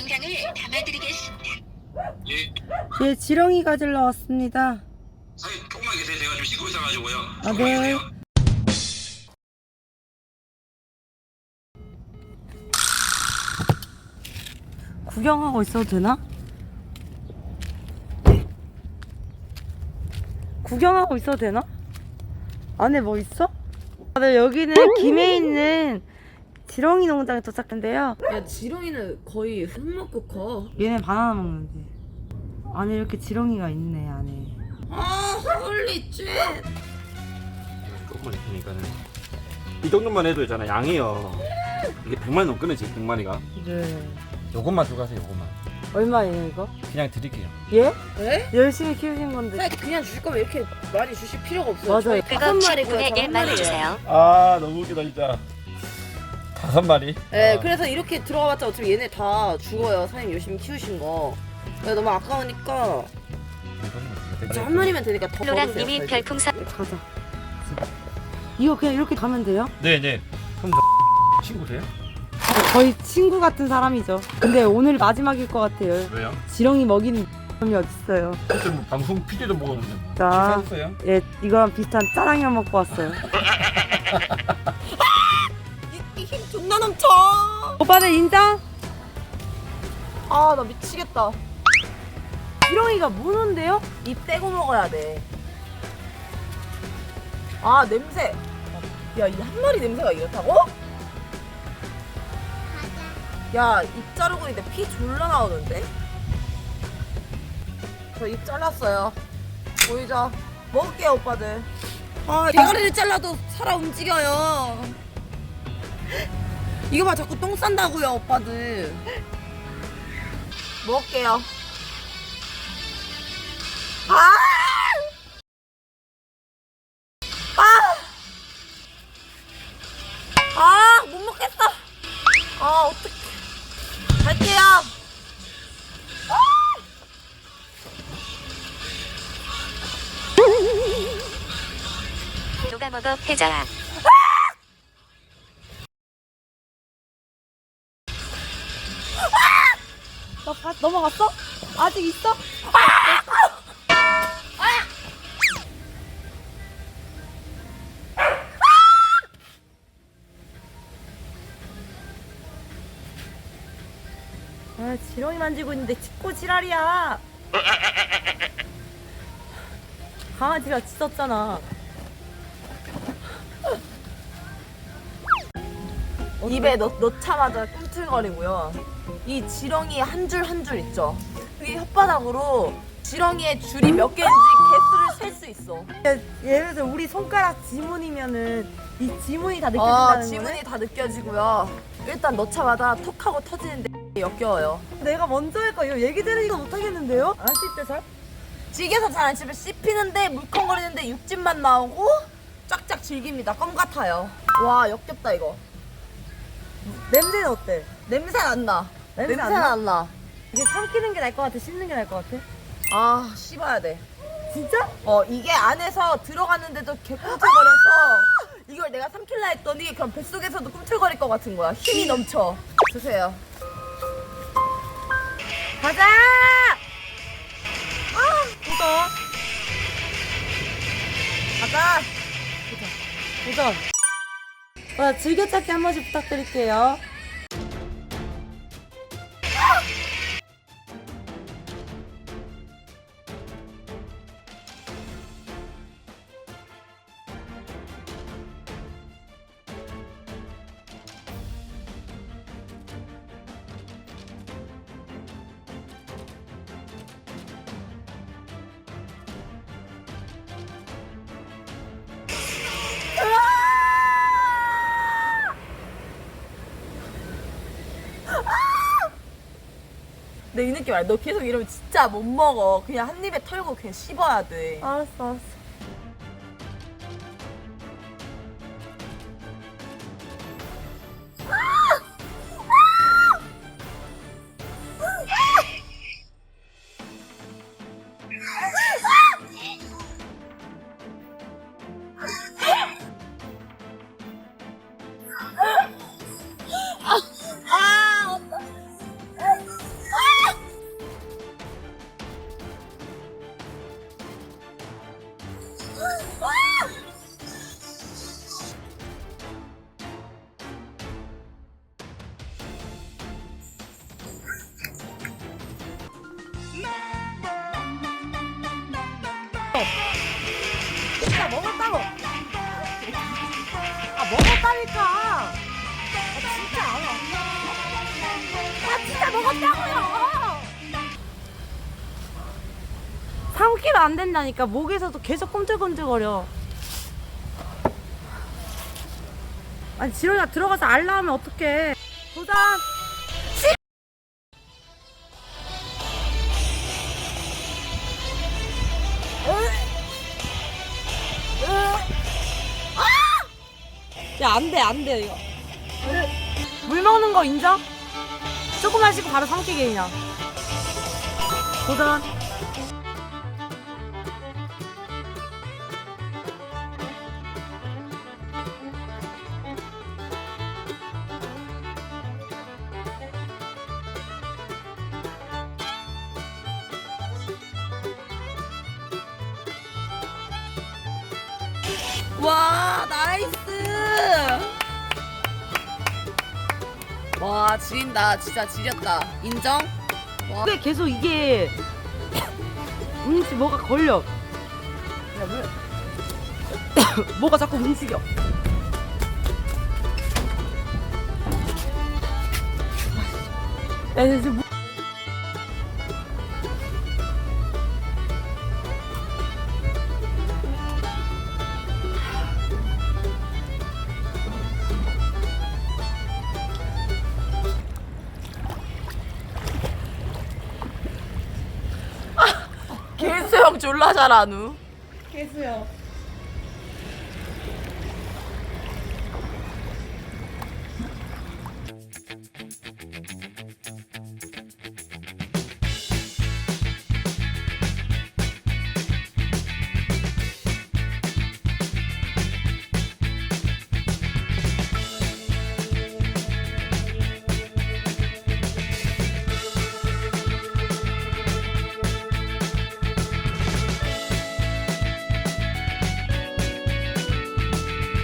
건강을 담아드리겠습니다. 예. 예, 지렁이 가지러 왔습니다. 사장님 조금만 계세요. 제가 지금 씻고 있어가지고요. 아, 조금만 네. 계세요. 구경하고 있어도 되나? 구경하고 있어도 되나? 안에 뭐 있어? 다들 여기는 김해 있는 지렁이 농장에 도착한데요. 야 지렁이는 거의 흙 먹고 커. 얘네 바나나 먹는데. 안에 이렇게 지렁이가 있네, 안에. 아 홀리 쉣. 조금만 있으니까는 이 정도만 해도 있잖아 양이요 이게 100마리 넘거든지 100마리가 네. 요것만 들어가세요 요것만 얼마예요, 이거? 그냥 드릴게요 예? 네? 열심히 키우신 건데. 사실 그냥 주실 거면 이렇게 많이 주실 필요가 없어요. 맞아요. 다섯 마리고요. 저한 마리. 아 너무 웃기다 진짜 다섯 마리 네, 아. 그래서 이렇게 들어가봤자 어차피 얘네 다 죽어요. 사장님 열심히 키우신 거. 야, 너무 아까우니까 진짜 한 마리면 되니까 더 먹으세요. 별풍선 가자. 이거 그냥 이렇게 가면 돼요? 네네 그럼 저 친구세요? 거의 친구 같은 사람이죠. 근데 오늘 마지막일 것 같아요. 왜요? 지렁이 먹이는 놈이 어딨어요. 그때 뭐 방송 PD도 먹었는데 자, 식사했어요? 예, 이거랑 비슷한 짜장면 먹고 왔어요. 이- 이힘 존나 넘쳐. 오빠들 인정? 아, 나 미치겠다. 지렁이가 무는데요? 입 떼고 먹어야 돼. 아, 냄새. 야, 이 한 마리 냄새가 이렇다고? 야, 입 자르고 있는데 피 졸라 나오는데? 저 입 잘랐어요. 보이죠? 먹을게요, 오빠들. 아, 대가리를 잘라도 살아 움직여요. 이거 봐, 자꾸 똥 싼다고요, 오빠들. 먹을게요. 아! 아. 아. 누가 먹어 패자. 너 가, 넘어갔어? 아직 있어? 아, 지렁이 만지고 있는데 짚고 지랄이야. 강아지가 짖었잖아. 입에 넣, 넣자마자 꿈틀거리고요. 이 지렁이 한 줄 한 줄 있죠. 이 혓바닥으로 지렁이의 줄이 몇 개인지 개수를 셀 수 있어. 예를 들어 우리 손가락 지문이면은 이 지문이 다 아, 느껴진다는 지문이 거네? 다 느껴지고요. 일단 넣자마자 톡 하고 터지는데 역겨워요. 내가 먼저 할 거예요. 얘기 들으니까 못 하겠는데요? 안 씹대 살? 찌개서 잘 안 씹어 씹히는데 물컹거리는데 육즙만 나오고 쫙쫙 질깁니다. 껌 같아요. 와 역겹다 이거. 냄새는 어때? 냄새 안 나. 냄새 냄새 안 나? 안 나. 이게 삼키는 게 나을 것 같아? 씹는 게 나을 것 같아? 아 씹어야 돼. 진짜? 어 이게 안에서 들어갔는데도 개 꿈틀거려서 이걸 내가 삼킬라 했더니 그럼 뱃속에서도 꿈틀거릴 것 같은 거야 힘이 넘쳐 주세요 가자! 아, 무서워. 가자 도전. 어, 즐겨찾기 한 번씩 부탁드릴게요. 내이 느낌 알아 너 계속 이러면 진짜 못 먹어. 그냥 한 입에 털고 그냥 씹어야 돼. 알았어, 알았어. 먹었다니까. 아 진짜. 아 진짜 먹었다고요. 삼키면 안 된다니까 목에서도 계속 꿈틀꿈틀거려 아니 지렁이가 들어가서 알라 하면 어떡해 도전 안 돼 안 돼 이거 물 먹는 거 인정? 조금 마시고 바로 삼키게 그냥 도전 와 나이스. 와 지린다. 진짜 지렸다. 인정. 왜 계속 이게 움직 뭐가 걸려. 뭐가 자꾸 움직여. 야 이제 뭐... 개수형 졸라 잘하누. 개수요